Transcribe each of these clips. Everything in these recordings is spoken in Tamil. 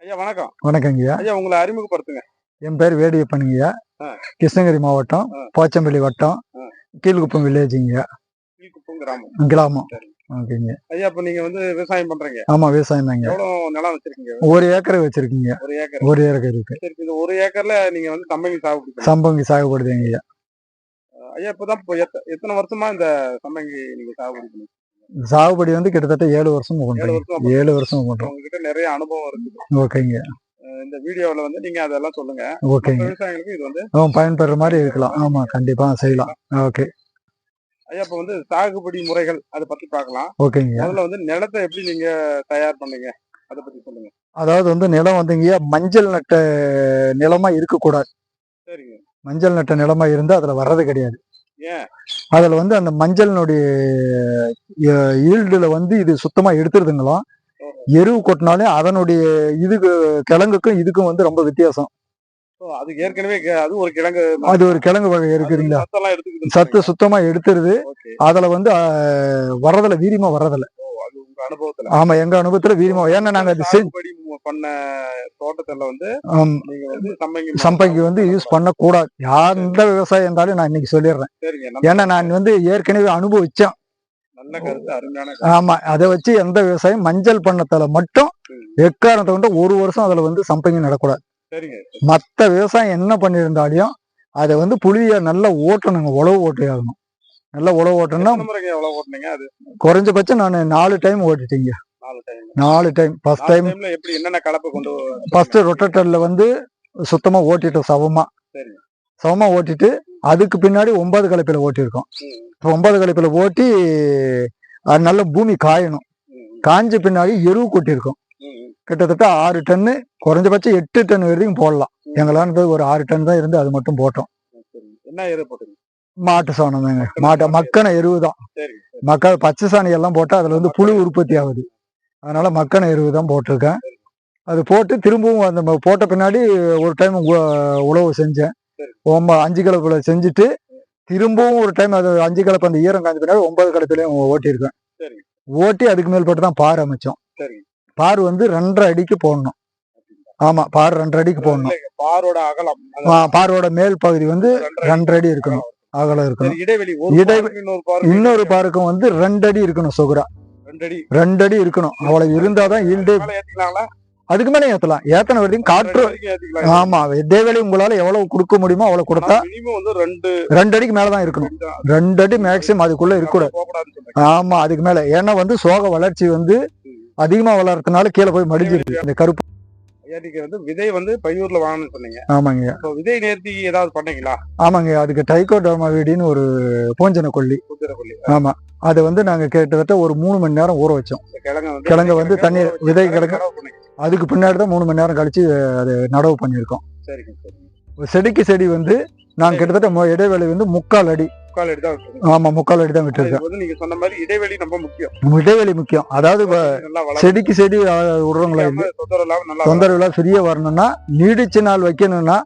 ஐயா வணக்கம். வணக்கங்கய்யா. ஐயா உங்களை அறிமுகப்படுத்துங்க. என் பேர் வேடியப்பனுங்கய்யா. கிருஷ்ணகிரி மாவட்டம். போச்சம்பள்ளி வட்டம். கீழ்குப்பம் வில்லேஜுங்கய்யா. கீழ்குப்பம் கிராமம். கிராமம். ஓகேங்க. ஐயா இப்ப நீங்க வந்து விவசாயம் பண்றீங்க. ஆமா விவசாயம் தாங்க எவ்வளவு நிலம் வச்சிருக்கீங்க? ஒரு ஏக்கர் வச்சிருக்கீங்க ஒரு ஏக்கர். ஒரு ஏக்கர் இருக்கு. சரி இந்த ஒரு ஏக்கர்ல நீங்க வந்து சம்பங்கி சாகுபடி. சம்பங்கி சாகுபடுதுங்கய்யா. ஐயா இப்பதான் இப்போ எத்த- எத்தனை வருஷமா இந்த சம்பங்கி நீங்க சாகுபடி சாகுபடி வந்து கிட்டத்தட்ட ஏழு வருஷம் வருஷமா ஏழு வருஷம் பண்றோம் உங்ககிட்ட நிறைய அனுபவம் இருக்குது. ஓகேங்க. இந்த வீடியோல வந்து நீங்க அதெல்லாம் சொல்லுங்க. ஓகேங்க. விவசாயிகளுக்கு இது வந்து அவன் பயன்பெற மாதிரி இருக்கலாம். ஆமா கண்டிப்பா செய்யலாம். ஓகே. ஐயா இப்ப வந்து சாகுபடி முறைகள் அதை பத்தி பார்க்கலாம் ஓகேங்க. முதல்ல வந்து நிலத்தை எப்படி நீங்க தயார் பண்ணீங்க? அதை பத்தி சொல்லுங்க. அதாவது வந்து நிலம் வந்துங்கய்யா மஞ்சள் நட்ட நிலமா இருக்கக்கூடாது. சரிங்க. மஞ்சள் நட்ட நிலமா இருந்தா அதுல வர்றது கிடையாது. அதுல வந்து அந்த மஞ்சளினுடைய ஈல்டுல வந்து இது சுத்தமா எடுத்துருதுங்களாம். எருவு கொட்டினாலே அதனுடைய இதுக்கு கிழங்குக்கும் இதுக்கும் வந்து ரொம்ப வித்தியாசம். அது ஏற்கனவே அது ஒரு கிழங்கு அது ஒரு கிழங்கு வகை இருக்குதுங்களா சத்து சொல்றீங்க. சுத்தமா எடுத்துருது. அதுல வந்து ஆஹ், வரதுல வீரியமா வரதில்ல அனுபவத்துல. ஆமா எங்க அனுபவத்துல வீரியமா ஏன்னா நாங்க அது பண்ண தோட்டத்துல வந்து ஆம், நீங்க வந்து சம்பங்கி சம்பங்கி வந்து யூஸ் பண்ணக்கூடாது. எந்த விவசாயம் இருந்தாலும் நான் இன்னைக்கு சொல்லிடுறேன். ஏன்னா நான் வந்து ஏற்கனவே அனுபவிச்சேன். ஆமா அதை வச்சு எந்த விவசாயம் மஞ்சள் பண்ணத்தால மட்டும். எக்காரணத்தை கொண்டு ஒரு வருஷம் அதுல வந்து சம்பங்கி நடக்கூடாது. மத்த விவசாயம் என்ன பண்ணியிருந்தாலையும் அதை வந்து புளிய நல்லா ஓட்டணுங்க உழவு ஓட்டி ஆகணும் நல்லா உழவு ஓட்டணும்னா எவ்வளவு ஓட்டுனீங்க அது? குறைஞ்சபட்சம் நான் நாலு டைம் ஓட்டிட்டீங்க. நாலு டைம் ஃபர்ஸ்ட் டைம் எப்படி என்னென்ன கலப்பை கொண்டு ஃபர்ஸ்ட் ரொட்டேட்டர்ல வந்து சுத்தமா ஓட்டிட்டோம் சவமா. சவமா ஓட்டிட்டு அதுக்கு பின்னாடி ஒன்பது கலப்பையில ஓட்டியிருக்கோம். ஒன்பது கலப்பையில ஓட்டி அது நல்ல பூமி காயணும். காஞ்ச பின்னாடி எருவு கொட்டியிருக்கோம். கிட்டத்தட்ட ஆறு டன்னு குறைஞ்சபட்சம் எட்டு டன் வரைக்கும் போடலாம். எங்களான்றது ஒரு ஆறு டன் தான் இருந்து அது மட்டும் போட்டோம். என்ன எரு போட்டுங்க? மாட்டு சாணம் தாங்க மாட்டு மக்கன எருவு தான். மக்கள் பச்சை சாணி எல்லாம் போட்டா அதுல வந்து புழு உற்பத்தி ஆகுது. அதனால மக்கன எருவு தான் போட்டிருக்கேன் அது போட்டு திரும்பவும் அந்த போட்ட பின்னாடி ஒரு டைம் உழவு செஞ்சேன். சரி. ஒம்ப அஞ்சு கலப்புல செஞ்சுட்டு திரும்பவும் ஒரு டைம் அது அஞ்சு கலப்பு அந்த ஈரம் காஞ்ச பின்னாடி ஒன்பது கலப்பிலையும் ஓட்டியிருக்கேன். ஓட்டி அதுக்கு மேல்பட்டு தான் பார் அமைச்சோம். பார் வந்து ரெண்டரை அடிக்கு போடணும். ஆமா பார் ரெண்டரை அடிக்கு போடணும். பாரோட அகலம். பாரோட மேல் பகுதி வந்து ரெண்டரை அடி இருக்கணும். அகலம் இருக்கணும். இடைவெளி இன்னொரு பாருக்கு இன்னொரு பாருக்கும் வந்து ரெண்டு அடி இருக்கணும் சுகுரா ரெண்டு அடி இருக்கணும். அவ்வளவு இருந்தாதான் ஈல்டு அதுக்கு மேல ஏத்தலாம். ஏத்தன வரைக்கும் காற்று ஆமா இடைவெளி உங்களால எவ்வளவு கொடுக்க முடியுமோ அவ்வளவு கொடுத்தா ரெண்டு ரெண்டு அடிக்கு மேலதான் இருக்கணும். ரெண்டு அடி மேக்சிமம் அதுக்குள்ள இருக்கக்கூடாது. ஆமா அதுக்கு மேல. ஏன்னா வந்து சோக வளர்ச்சி வந்து அதிகமா வளர்றதுனால கீழே போய் மடிஞ்சிருக்கு இந்த கருப்பு நீங்க வந்து விதை வந்து பையூர்ல வாங்கணும்னு சொன்னீங்க. ஆமாங்க. இப்போ விதை நேர்த்தி ஏதாவது பண்ணீங்களா? ஆமாங்க. அதுக்கு டைகோடர்மாவிடின்னு ஒரு பூஞ்சன கொல்லி. குதிரைப்பள்ளி ஆமா. அதை வந்து நாங்க கிட்டத்தட்ட ஒரு மூணு மணி நேரம் ஊற வச்சோம். கிழங்க வந்து தண்ணீர் விதை கிழங்கு. அதுக்கு பின்னாடி தான் மூணு மணி நேரம் கழிச்சு அது நடவு பண்ணியிருக்கோம். செடிக்கு செடி வந்து நான் கிட்டத்தட்ட இடைவெளி வந்து முக்கால் அடி முக்கால் விட்டுருங்க. ஆமா முக்கால் அடி தான் விட்டுருக்கேன் நீங்க சொன்ன மாதிரி இடைவெளி ரொம்ப முக்கியம். இடைவெளி முக்கியம். அதாவது செடிக்கு செடி விடுறவங்களா தொந்தரவு இல்லாம. தொந்தரவுலாம் ஃப்ரீயா வரணும்னா நீடிச்ச நாள் வைக்கணும்னா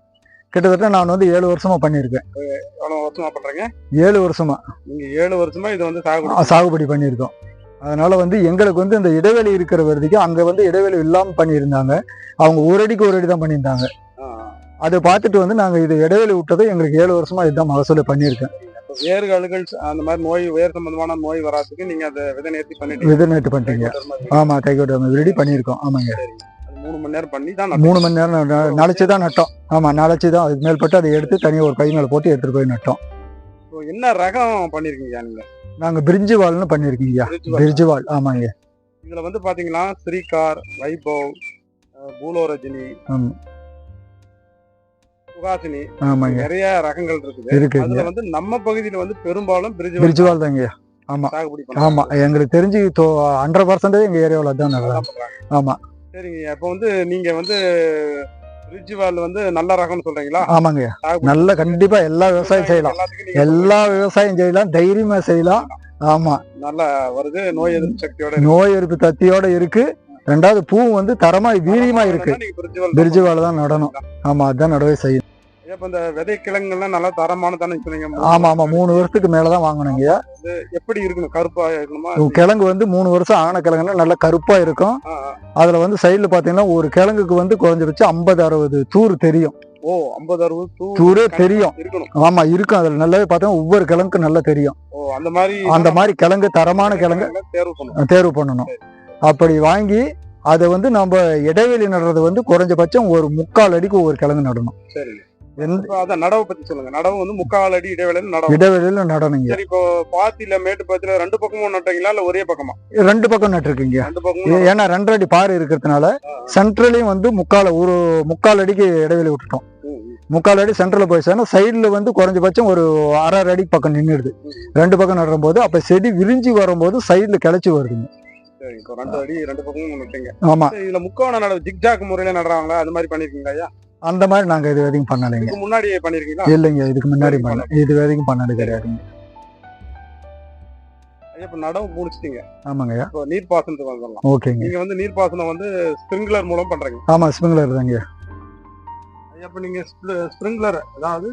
கிட்டத்தட்ட நான் வந்து ஏழு வருஷமா பண்ணியிருக்கேன். எவ்வளவு வருஷமா பண்றீங்க? ஏழு வருஷமா. நீங்க ஏழு வருஷமா இது வந்து சாகுபடி சாகுபடி பண்ணியிருக்கோம். அதனால வந்து எங்களுக்கு வந்து இந்த இடைவெளி இருக்கிற வரைக்கும் அங்க வந்து இடைவெளி இல்லாம பண்ணியிருந்தாங்க. அவங்க ஒரு அடிக்கு ஒரு அடி தான் பண்ணியிருந்தாங்க. அதை பார்த்துட்டு வந்து நாங்க இது இடைவெளி விட்டது எங்களுக்கு ஏழு வருஷமா இதுதான் மகசூல் பண்ணியிருக்கேன். வேர்கள் அழுகல் அந்த மாதிரி நோய் வேர் சம்பந்தமான நோய் வராதுக்கு நீங்க அதை விதை நேர்த்தி பண்ணிட்டு விதை நேற்று பண்ணிட்டீங்க. ஆமா கைகோட்ட ரெடி பண்ணியிருக்கோம். ஆமாங்க. மூணு மணி நேரம் பண்ணி தான் மூணு மணி நேரம் நாளைச்சு தான் நட்டோம். ஆமா நாளைச்சு தான். அதுக்கு மேல்பட்டு அதை எடுத்து தனியாக ஒரு பை மேல போட்டு எடுத்துட்டு போய் நட்டோம். என்ன ரகம் பண்ணிருக்கீங்க நீங்க? நாங்க பிரிஞ்சு வால்னு பண்ணியிருக்கீங்க ரிச்சுவல். பிரிஞ்சு வால் ஆமாங்க. இதுல வந்து பாத்தீங்கன்னா ஸ்ரீகார் வைபவ் பூலோரஜினி. சுகாசினி நிறைய ரகங்கள் இருக்குது. அதுல வந்து நம்ம பகுதியில வந்து பெரும்பாலும் பிரிட்ஜ் பிரிட்ஜ் வால் தாங்க ஆமா. ஆமா. எங்களுக்கு தெரிஞ்சு ஹண்ட்ரட் பர்சன்டேஜ் எங்க ஏரியாவில் தான். ஆமா. சரிங்க அப்ப வந்து நீங்க வந்து பிரிட்ஜ் வால் வந்து நல்ல ரகம்னு சொல்றீங்களா? ஆமாங்க நல்ல கண்டிப்பா எல்லா விவசாயம் செய்யலாம். எல்லா விவசாயம் செய்யலாம். தைரியமா செய்யலாம். ஆமா. நல்லா வருது. நோய் எதிர்ப்பு சக்தியோட. நோய் எதிர்ப்பு தத்தியோட இருக்கு. ரெண்டாவது பூ வந்து தரமா வீரியமா இருக்கு. நீங்க பிரிட்ஜ் வால் பிரிட்ஜ் வாழை தான் நடணும். ஆமா. அதுதான் நடவே செய்யும் ஐயா இப்ப இந்த விதை கிழங்குலாம் நல்லா தரமானதானே சொன்னீங்க ஆமா ஆமா. மூணு வருஷத்துக்கு மேலதான் வாங்கணுங்க எப்படி இருக்கணும் கருப்பா இருக்கணுமா? கிழங்கு வந்து மூணு வருஷம் ஆன கிழங்குன்னா நல்லா கருப்பா இருக்கும். அதுல வந்து சைடுல பாத்தீங்கன்னா ஒரு கிழங்குக்கு வந்து குறைஞ்சபட்சம் ஐம்பது அறுபது தூர் தெரியும். ஓ ஐம்பது அறுபது தூரே தெரியும். ஆமா இருக்கும். அதுல நல்லாவே பார்த்தா ஒவ்வொரு கிழங்குக்கும் நல்லா தெரியும். ஓ அந்த மாதிரி அந்த மாதிரி கிழங்கு தரமான கிழங்கு தேர்வு பண்ணணும். அப்படி வாங்கி அதை வந்து நம்ம இடைவெளி நடுறது வந்து குறைஞ்சபட்சம் ஒரு முக்கால் அடிக்கு ஒவ்வொரு கிழங்கு நடணும். சரி அதான் நடவை பத்தி சொல்லுங்க. நடவு வந்து முக்கால் அடி இடைவேளையில நடவு. இடைவெளியில நடணுங்க. சரி இப்போ பாத்தியில மேட்டு பாத்தியில ரெண்டு பக்கமும் நட்டீங்களா இல்ல ஒரே பக்கமா? ரெண்டு பக்கம் நட்டுருக்கீங்க. ரெண்டு பக்கமும் ஏன்னா ரெண்டரை அடி பாரு இருக்கிறதுனால சென்ட்ரலையும் வந்து முக்கால் ஒரு முக்கால் அடிக்கு இடைவெளி விட்டுட்டோம். முக்கால் அடி சென்டர்ல போயிடுச்சுன்னா சைடுல வந்து குறைஞ்சபட்சம் ஒரு அரை அரை அடி பக்கம் நின்றுடுது ரெண்டு பக்கம் நடுறும் போது அப்ப செடி விரிஞ்சு வரும்போது சைடுல கிளச்சி வருதுங்க. ரெண்டு அடி ரெண்டு பக்கமும் நட்டீங்க. ஆமா. இதுல முக்கோண நடவு ஜிக்ஜாக் முறையில நடுறாங்களா? அது மாதிரி பண்ணிருக்கீங்களா ஐயா? அந்த மாதிரி நாங்க இது வரைக்கும் பண்ணலைங்க. முன்னாடி பண்ணிருக்கீங்களா? இல்லைங்க இதுக்கு முன்னாடி பண்ணல. இது வரைக்கும் பண்ணது கிடையாதுங்க இப்ப நடவு முடிச்சிட்டீங்க. ஆமாங்க இப்போ நீர் பாசனத்துக்கு வந்துடலாம். ஓகேங்க. நீங்க வந்து நீர் பாசனம் வந்து ஸ்ப்ரிங்க்லர் மூலம் பண்றீங்க. ஆமா ஸ்ப்ரிங்லர் தாங்க ஐயா. இப்ப நீங்க ஸ்ப்ரிங்க்லர் அதாவது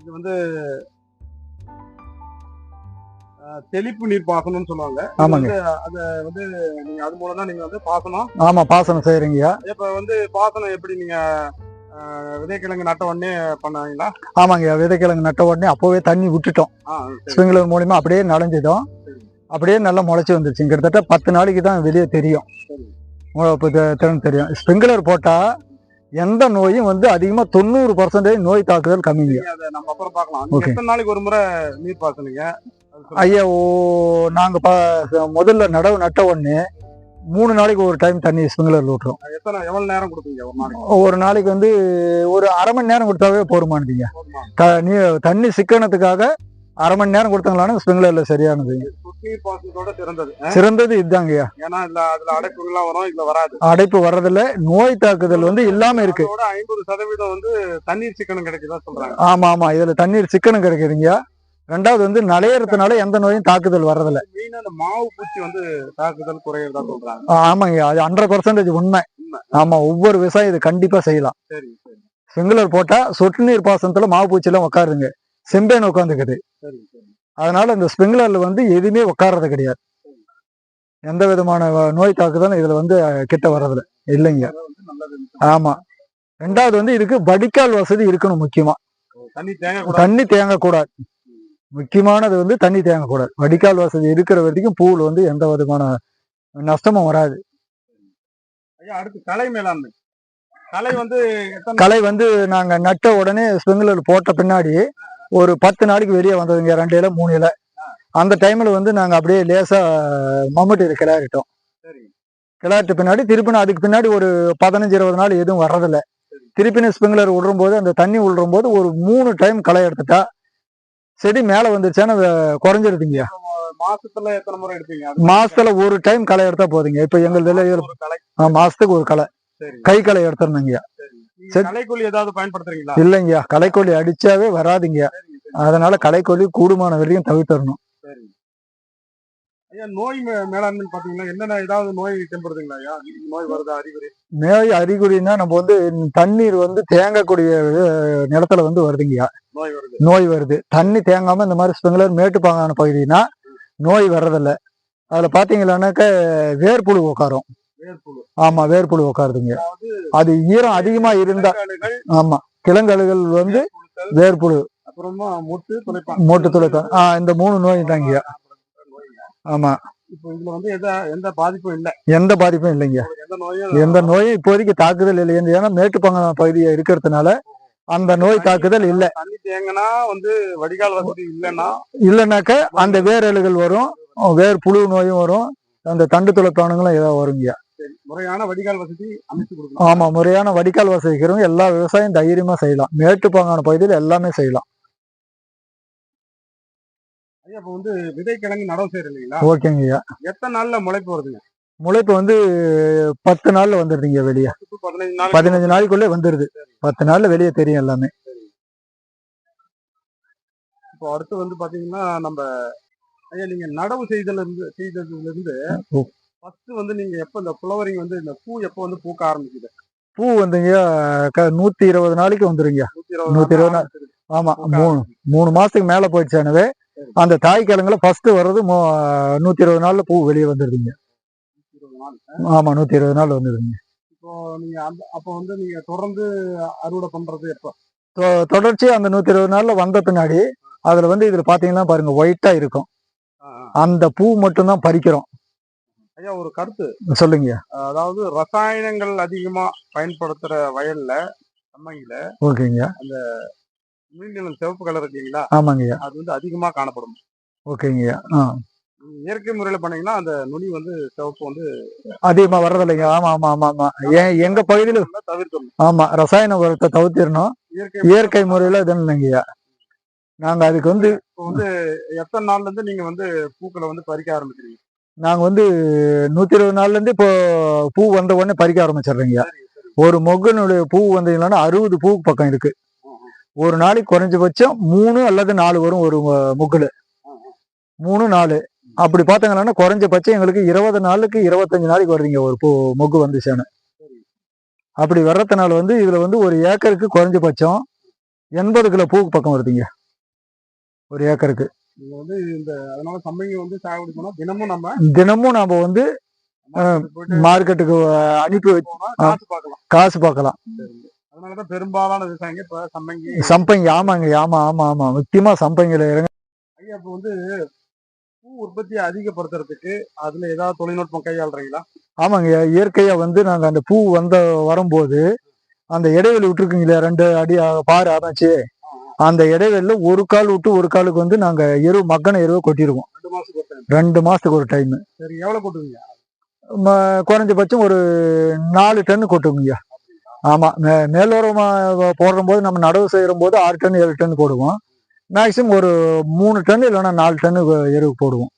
இது வந்து தெளிப்பு நீர் பாசனம்னு சொல்லுவாங்க. ஆமாங்க. அத வந்து நீங்க அது மூலம் தான் நீங்க வந்து பாசனம். ஆமா பாசனம் செய்யறீங்கய்யா இப்ப வந்து பாசனம் எப்படி நீங்க விதைக்கிழங்கு நட்ட உடனே பண்ணாங்களா ஆமாங்க விதைக்கிழங்கு நட்ட உடனே அப்போவே தண்ணி விட்டுட்டோம். ஸ்ப்ரிங்லர் மூலியமா அப்படியே நனைஞ்சதும் அப்படியே நல்லா முளைச்சி வந்துருச்சு. கிட்டத்தட்ட பத்து நாளைக்கு தான் வெளியே தெரியும். திறன் தெரியும். ஸ்ப்ரிங்லர் போட்டா எந்த நோயும் வந்து அதிகமா தொண்ணூறு பர்சன்டேஜ் நோய் தாக்குதல் கம்மிங்க. நம்ம அப்புறம் பார்க்கலாம். நாளைக்கு ஒரு முறை நீர் பாசனீங்க. ஐயா ஓ நாங்க ப- முதல்ல நடவு நட்ட உடனே மூணு நாளைக்கு ஒரு டைம் தண்ணி ஸ்ப்ரிங்லர்ல விட்டுரும். எத்தனை எவ்வளவு நேரம் கொடுப்பீங்க ஒரு நாளைக்கு? ஒரு நாளைக்கு வந்து ஒரு அரை மணி நேரம் கொடுத்தாவே போருமானதுங்க போதுமா? தண்ணி தண்ணி சிக்கனத்துக்காக அரை மணி நேரம் கொடுத்தாங்களான்னு ஸ்ப்ரிங்லர்ல சரியானது. சிறந்தது. இதுதாங்கய்யா ஏன்னா இதுல அதுல அடைப்புகள்லாம் வரும் இதுல வராது. அடைப்பு வர்றதில்ல நோய் தாக்குதல் வந்து இல்லாம இருக்கு. ஐம்பது சதவீதம் வந்து தண்ணீர் சிக்கனம் கிடைக்குதா சொல்றாங்க. ஆமா ஆமா இதுல தண்ணீர் சிக்கனம் கிடைக்குதுங்க ரெண்டாவது வந்து நலையறதுனால எந்த நோயும் தாக்குதல் வர்றதில்ல. மாவு பூச்சி வந்து தாக்குதல் குறையறதா சொல்றாங்க. ஆமாங்க. அது ஹண்ட்ரட் பர்சன்டேஜ் உண்மை. ஆமா ஒவ்வொரு விவசாயம் இது கண்டிப்பா செய்யலாம். ஸ்ப்ரிங்லர் போட்டா சொட்டு நீர் பாசனத்துல மாவு பூச்சி எல்லாம் உட்காருங்க செம்பேன் உட்காந்துக்குது அதனால இந்த ஸ்ப்ரிங்லர்ல வந்து எதுவுமே உட்கார்றது கிடையாது. எந்த விதமான நோய் தாக்குதலும் இதுல வந்து கிட்ட வர்றதில்ல. இல்லைங்க. ஆமா. ரெண்டாவது வந்து இதுக்கு வடிகால் வசதி இருக்கணும் முக்கியமா. தண்ணி தேங்க கூட தண்ணி தேங்கக்கூடாது. முக்கியமானது வந்து தண்ணி தேங்கக்கூடாது. வடிகால் வசதி இருக்கிற வரைக்கும் பூவில் வந்து எந்த விதமான நஷ்டமும் வராது. அடுத்து மேலாண்மை. கலை வந்து களை வந்து நாங்க நட்ட உடனே ஸ்ப்ரிங்லர் போட்ட பின்னாடி ஒரு பத்து நாளைக்கு வெளியே வந்ததுங்க ரெண்டு இலை மூணு இலை. அந்த டைம்ல வந்து நாங்க அப்படியே லேசா மம்முட்டியில கிளறிட்டோம். சரி. கிளறிட்ட பின்னாடி திருப்பின அதுக்கு பின்னாடி ஒரு பதினஞ்சு இருபது நாள் எதுவும் வர்றதில்ல. திருப்பின ஸ்ப்ரிங்லர் விடுறும் போது அந்த தண்ணி விடுறும் போது ஒரு மூணு டைம் களை எடுத்துட்டா செடி மேல வந்துருச்சான்னு அது குறைஞ்சிருதுங்க. மாசத்துல எத்தனை முறை எடுப்பீங்க? மாசத்துல ஒரு டைம் களை எடுத்தா போதுங்க. இப்ப எங்களுதுல மாசத்துக்கு ஒரு களை. கை களை எடுத்துருந்தீங்க. கலைக்கொல்லி ஏதாவது பயன்படுத்துறீங்களா? இல்லைங்க. களைக்கொல்லி அடிச்சாவே வராதுங்க. அதனால களைக்கொல்லி கூடுமான வரைக்கும் தவிர்த்தரணும் நோய் மேலாண்மை பாத்தீங்கன்னா என்னென்ன ஏதாவது நோய் தென்படுதுங்களா நோய் வருதா? அறிகுறி? நோய் அறிகுறினா நம்ம வந்து தண்ணீர் வந்து தேங்கக்கூடிய நிலத்துல வந்து வருதுங்கய்யா நோய் வருது. நோய் வருது. தண்ணி தேங்காம இந்த மாதிரி ஸ்ப்ரிங்லர் மேட்டுப்பாங்கான பகுதினா நோய் வர்றதில்ல. அதுல பாத்தீங்கன்னாக்க வேர்ப்புழு உட்காரும் ஆமா வேர்ப்புழு உட்காருதுங்க அது ஈரம் அதிகமா இருந்தா ஆமா கிழங்கழுகள் வந்து வேர்ப்புழு அப்புறமா மொட்டு துளைப்பான் மோட்டு துளைப்பான் ஆ இந்த மூணு நோய் தாங்கய்யா ஆமா. இப்போ இதுல வந்து எந்த எந்த பாதிப்பும் இல்ல. எந்த பாதிப்பும் இல்லைங்க. எந்த நோயும் எந்த நோயும் இப்போதைக்கு தாக்குதல் இல்லை. ஏன்னா மேட்டுப்பாங்கான பகுதியா இருக்கிறதுனால அந்த நோய் தாக்குதல் இல்ல. தண்ணி தேங்கினா வந்து வடிகால் வசதி இல்லைன்னா இல்லைனாக்க அந்த வேரலுகள் வரும். வேர் புழு நோயும் வரும். அந்த தண்டு துளைப்பானுங்களும் ஏதாவது வருங்க. முறையான வடிகால் வசதி அமைச்சு கொடுக்கணும். ஆமா முறையான வடிகால் வசதி எல்லா விவசாயம் தைரியமா செய்யலாம். மேட்டுப்பாங்கான பகுதியில் எல்லாமே செய்யலாம். ஐயா இப்போ வந்து விதை கிழங்கு நடவு செய்யறது இல்லைங்களா? ஓகேங்க ஐயா. எத்தனை நாள்ல முளைப்பு வருதுங்க? முளைப்பு வந்து பத்து நாள்ல வந்துடுதுங்க வெளியே. பதினஞ்சு நாள் பதினஞ்சு நாளைக்குள்ளே வந்துடுது பத்து நாள்ல வெளியே தெரியும் எல்லாமே. இப்போ அடுத்து வந்து பாத்தீங்கன்னா நம்ம ஐயா நீங்க நடவு செய்தல இருந்து செய்ததுல இருந்து. ஃபர்ஸ்ட் வந்து நீங்க எப்ப இந்த ஃப்ளவரிங் வந்து இந்த பூ எப்போ வந்து பூக்க ஆரம்பிக்குது? பூ வந்துங்க க- நூத்தி இருபது நாளைக்கு வந்துருங்க நூத்தி இருபது நூத்தி இருபது நாள். ஆமா மூணு மூணு மாசத்துக்கு மேல போயிடுச்சு எனவே அந்த தாய் கிழங்குல ஃபர்ஸ்ட் வர்றது நூத்தி இருபது நாள்ல பூ வெளியே வந்துருதுங்க. ஆமா நூத்தி இருபது நாள் வந்துருதுங்க. இப்போ நீங்க அந்த அப்ப வந்து நீங்க தொடர்ந்து அறுவடை பண்றது எப்ப? தொ- தொடர்ச்சியா அந்த நூத்தி இருபது நாள்ல வந்த பின்னாடி அதுல வந்து இதுல பாத்தீங்கன்னா பாருங்க ஒயிட்டா இருக்கும். அந்த பூ மட்டும் தான் பறிக்கிறோம். ஐயா ஒரு கருத்து. சொல்லுங்க. அதாவது ரசாயனங்கள் அதிகமா பயன்படுத்துற வயல்ல சம்மங்கில ஓகேங்க. நீண்ட சிவப்பு கலர் இருக்கீங்களா? ஆமாங்கய்யா. அது வந்து அதிகமா காணப்படும். ஓகேங்கய்யா. ஆ. இயற்கை முறையில பண்ணீங்கன்னா அந்த நுனி வந்து சிவப்பு வந்து அதிகமா வர்றதில்லைங்க. ஆமா ஆமா ஆமா ஆமா. ஏன் எங்க பகுதியில தவிர்க்கணும் ஆமா ரசாயன உரத்தை தவிர்த்திடணும். இயற்கை முறையில இது இல்லைங்கய்யா. நாங்க அதுக்கு வந்து வந்து எத்தனை நாள்ல இருந்து நீங்க வந்து பூக்களை வந்து பறிக்க ஆரம்பிக்கிறீங்க? நாங்க வந்து நூத்தி இருபது நாள்ல இருந்து இப்போ பூ வந்த உடனே பறிக்க ஆரம்பிச்சிடுறீங்க ஒரு மொக்குனுடைய பூ வந்தீங்கன்னா அறுபது பூ பக்கம் இருக்கு. ஒரு நாளைக்கு குறைஞ்சபட்சம் மூணு அல்லது நாலு வரும் ஒரு மொக்குல மூணு நாலு. அப்படி பார்த்தாங்கன்னா குறைஞ்சபட்சம் எங்களுக்கு இருபது நாளுக்கு இருபத்தஞ்சு நாளைக்கு வருதுங்க ஒரு பூ மொக்கு வந்துச்சானு அப்படி வர்றதுனால வந்து இதுல வந்து ஒரு ஏக்கருக்கு குறைஞ்சபட்சம் எண்பது கிலோ பூ பக்கம் வருதுங்க. ஒரு ஏக்கருக்கு. வந்து இந்த அதனால சம்மங்கி வந்து சாகுபடி பண்ணா தினமும் நம்ம தினமும் நாம வந்து மார்க்கெட்டுக்கு அனுப்பி வச்சு போனா காசு பார்க்கலாம் காசு பார்க்கலாம் அதனாலதான் பெரும்பாலான விவசாயிங்க இப்ப சம்மங்கி சம்பங்கி ஆமாங்க ஆமா ஆமா ஆமா. முக்கியமா சம்பங்கில இறங்க ஐயா இப்ப வந்து பூ உற்பத்தியை அதிகப்படுத்துறதுக்கு அதுல ஏதாவது தொழில்நுட்பம் கையாளுறீங்களா? ஆமாங்க இயற்கையா வந்து நாங்க அந்த பூ வந்த வரும்போது அந்த இடைவெளி விட்டுருக்கீங்களே ரெண்டு அடி பாரு அமைச்சு அந்த இடைவெளியில ஒரு கால் விட்டு ஒரு காலுக்கு வந்து நாங்க எரு மக்கன எருவை கொட்டிடுவோம் ரெண்டு மாசத்துக்கு ஒரு time. ரெண்டு மாசத்துக்கு ஒரு டைம். சரி எவ்வளவு கொட்டுவீங்க? குறைஞ்சபட்சம் ஒரு நாலு டன் கொட்டுவோங்க ஆமா மே- மேலோரமா போடுற போது நம்ம நடவு செய்யற போது ஆறு டன் ஏழு டன் போடுவோம். மேக்சிமம் ஒரு மூணு டன் இல்லைன்னா நாலு டன் எருவு போடுவோம்.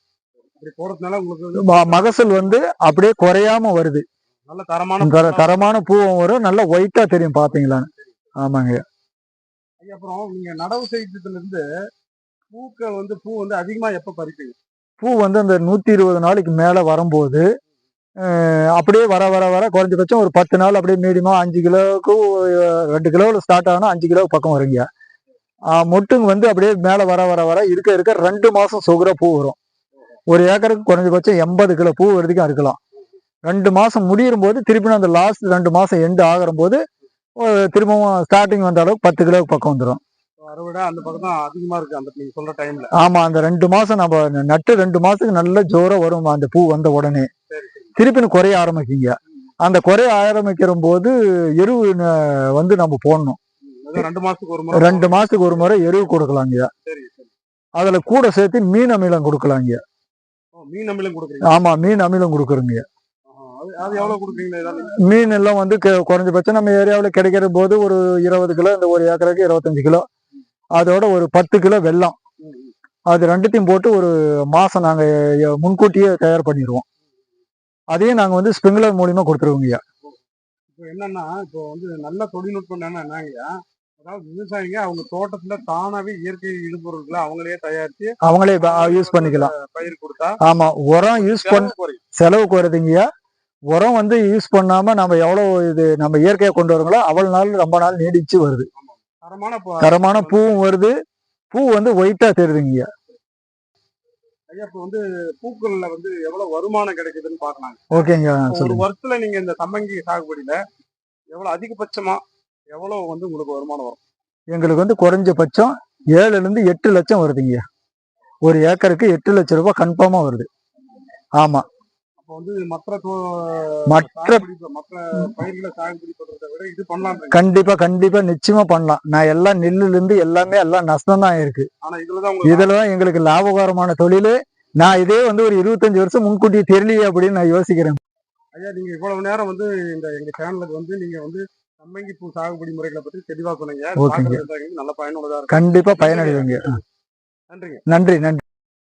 மகசூல் வந்து அப்படியே குறையாம வருது. நல்ல தரமான தர- தரமான பூவும் வரும். நல்ல ஒயிட்டா தெரியும் பாத்தீங்களான்னு ஆமாங்க. அப்புறம் நீங்க நடவு செய்ததுல இருந்து பூக்கள் வந்து பூ வந்து அதிகமா எப்ப பறிப்பீங்க? பூ வந்து அந்த நூத்தி இருபது நாளைக்கு மேல வரும்போது அப்படியே வர வர வர குறைஞ்சபட்சம் ஒரு பத்து நாள் அப்படியே மீடியமா அஞ்சு கிலோவுக்கு ரெண்டு கிலோவில் ஸ்டார்ட் ஆனா அஞ்சு கிலோ பக்கம் வருங்க. மொட்டுங்க வந்து அப்படியே மேல வர வர வர இருக்க இருக்க ரெண்டு மாசம் சுகர பூ வரும். ஒரு ஏக்கருக்கு குறைஞ்சபட்சம் எண்பது கிலோ பூ வரைக்கும் அறுக்கலாம் ரெண்டு மாசம் முடியும் போது திருப்பி அந்த லாஸ்ட் ரெண்டு மாசம் எண்டு ஆகிற போது திரும்பவும் ஸ்டார்டிங் வந்த அளவுக்கு பத்து கிலோவுக்கு பக்கம் வந்துடும் அறுவடை அந்த பக்கம் தான் அதிகமா இருக்கு அந்த நீங்க சொல்ற டைம்ல ஆமா அந்த ரெண்டு மாசம் நம்ம நட்டு ரெண்டு மாசத்துக்கு நல்ல ஜோரா வரும் அந்த பூ வந்த உடனே. சரி சரி திருப்பி குறைய ஆரம்பிக்குங்க. அந்த குறைய ஆரம்பிக்கிற போது எருவு ந- வந்து நம்ம போடணும். ரெண்டு மாசத்துக்கு ஒரு முறை ரெண்டு மாசத்துக்கு ஒரு முறை எருவு கொடுக்கலாங்க. அதுல கூட சேர்த்து மீன் அமிலம் கொடுக்கலாங்க. மீன் அமிலம் கொடுக்குறீங்க? ஆமா மீன் அமிலம் கொடுக்குறோங்க. மீன் எல்லாம் வந்து குறைஞ்சபட்சம் நம்ம ஏரியாவில் கிடைக்கிற போது ஒரு இருபது கிலோ இந்த ஒரு ஏக்கருக்கு இருபத்தஞ்சு கிலோ. அதோட ஒரு பத்து கிலோ வெல்லம். ம், ம். அது ரெண்டுத்தையும் போட்டு ஒரு மாசம் நாங்க எ- முன்கூட்டியே தயார் பண்ணிடுவோம். அதையும் நாங்க வந்து ஸ்ப்ரிங்க்லர் மூலியமா கொடுத்துருவோங்க இப்போ என்னன்னா இப்போ வந்து நல்ல தொழில்நுட்பம் என்னன்னா என்னங்கய்யா அதாவது விவசாயிங்க அவங்க தோட்டத்துல தானாவே இயற்கை இடுபொருட்களை அவங்களே தயாரிச்சு அவங்களே யூஸ் பண்ணிக்கலாம். பயிர் கொடுத்தா ஆமா உரம் யூஸ் பண்ண செலவு குறையுதுங்கய்யா உரம் வந்து யூஸ் பண்ணாம நம்ம எவ்வளவு இது நம்ம இயற்கையா கொண்டு வரோங்களோ அவ்வளவு நாள் ரொம்ப நாள் நீடிச்சு வருது. தரமான பூவும் வருது. பூ வந்து ஒயிட்டா தெரியுதுங்கய்யா ஐயா இப்போ வந்து பூக்கள்ல வந்து எவ்வளவு வருமானம் கிடைக்குதுன்னு பார்க்கலாங்க ஓகேங்க ஒரு வருஷத்துல நீங்க இந்த சம்மங்கி சாகுபடியில எவ்வளவு அதிகபட்சமா எவ்வளவு வந்து உங்களுக்கு வருமானம் வரும்? எங்களுக்கு வந்து குறைஞ்சபட்சம் ஏழுல இருந்து எட்டு லட்சம் வருதுங்க ஒரு ஏக்கருக்கு எட்டு லட்சம் ரூபாய் கன்ஃபார்மா வருது. ஆமா. மற்ற தோ- மற்ற சாகுபடி மற்ற பயிர்களை சாகுபடி பண்றதை விட இது பண்ணலாம் கண்டிப்பா கண்டிப்பா நிச்சயமா பண்ணலாம். நான் எல்லாம் நெல்லுல இருந்து எல்லாமே எல்லாம் நஷ்டம் தான் இருக்கு. ஆனா இதுலதான் எங்களுக்கு லாபகரமான தொழில். நான் இதே வந்து ஒரு இருபத்தஞ்சு வருஷம் முன்கூட்டியே தெரியலையே அப்படின்னு நான் யோசிக்கிறேன். ஐயா நீங்க இவ்வளவு நேரம் வந்து இந்த எங்க சேனலுக்கு வந்து நீங்க வந்து சம்மங்கி பூ சாகுபடி முறைகளை பத்தி தெளிவா சொன்னீங்க. நல்ல பயனுள்ளதா கண்டிப்பா பயனடைவீங்க நன்றிங்க. நன்றி நன்றி.